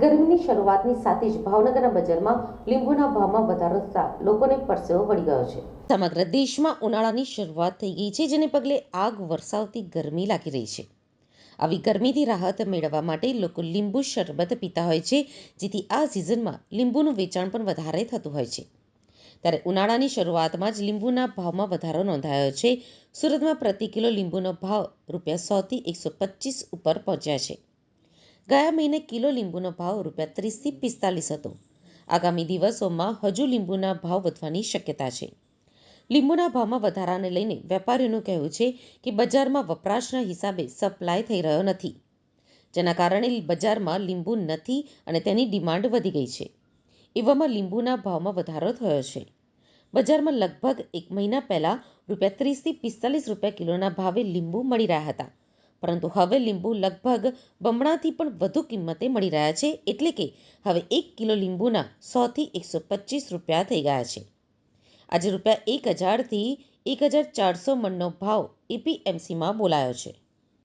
ગરમીની શરૂઆતની સાથે જ ભાવનગરના બજારમાં લીંબુના ભાવમાં વધારો થતાં લોકોને પરસેવો વળી ગયો છે. સમગ્ર દેશમાં ઉનાળાની શરૂઆત થઈ ગઈ છે, જેને પગલે આગ વરસાવતી ગરમી લાગી રહી છે. આવી ગરમીથી રાહત મેળવવા માટે લોકો લીંબુ શરબત પીતા હોય છે, જેથી આ સિઝનમાં લીંબુનું વેચાણ પણ વધારે થતું હોય છે. ત્યારે ઉનાળાની શરૂઆતમાં જ લીંબુના ભાવમાં વધારો નોંધાયો છે. સુરતમાં પ્રતિ કિલો લીંબુનો ભાવ રૂપિયા સોથી એકસો પચીસ ઉપર પહોંચ્યા છે. ગયા મહિને કિલો લીંબુનો ભાવ રૂપિયા ત્રીસથી પિસ્તાલીસ હતો. આગામી દિવસોમાં હજુ લીંબુના ભાવ વધવાની શક્યતા છે. લીંબુના ભાવમાં વધારાને લઈને વેપારીઓનું કહેવું છે કે બજારમાં વપરાશના હિસાબે સપ્લાય થઈ રહ્યો નથી. જેના કારણે બજારમાં લીંબુ નથી અને તેની ડિમાન્ડ વધી ગઈ છે. એવામાં લીંબુના ભાવમાં વધારો થયો છે. બજારમાં લગભગ એક મહિના પહેલાં રૂપિયા ત્રીસથી પિસ્તાલીસ રૂપિયા કિલોના ભાવે લીંબુ મળી રહ્યા હતા. પરંતુ હવે લીંબુ લગભગ બમણાથી પણ વધુ કિંમતે મળી રહ્યા છે, એટલે કે હવે એક કિલો લીંબુના સોથી એકસો પચીસ રૂપિયા થઈ ગયા છે. આજે રૂપિયા એક હજારથી એક હજાર ચારસો મણનો ભાવ એપીએમસીમાં બોલાયો છે.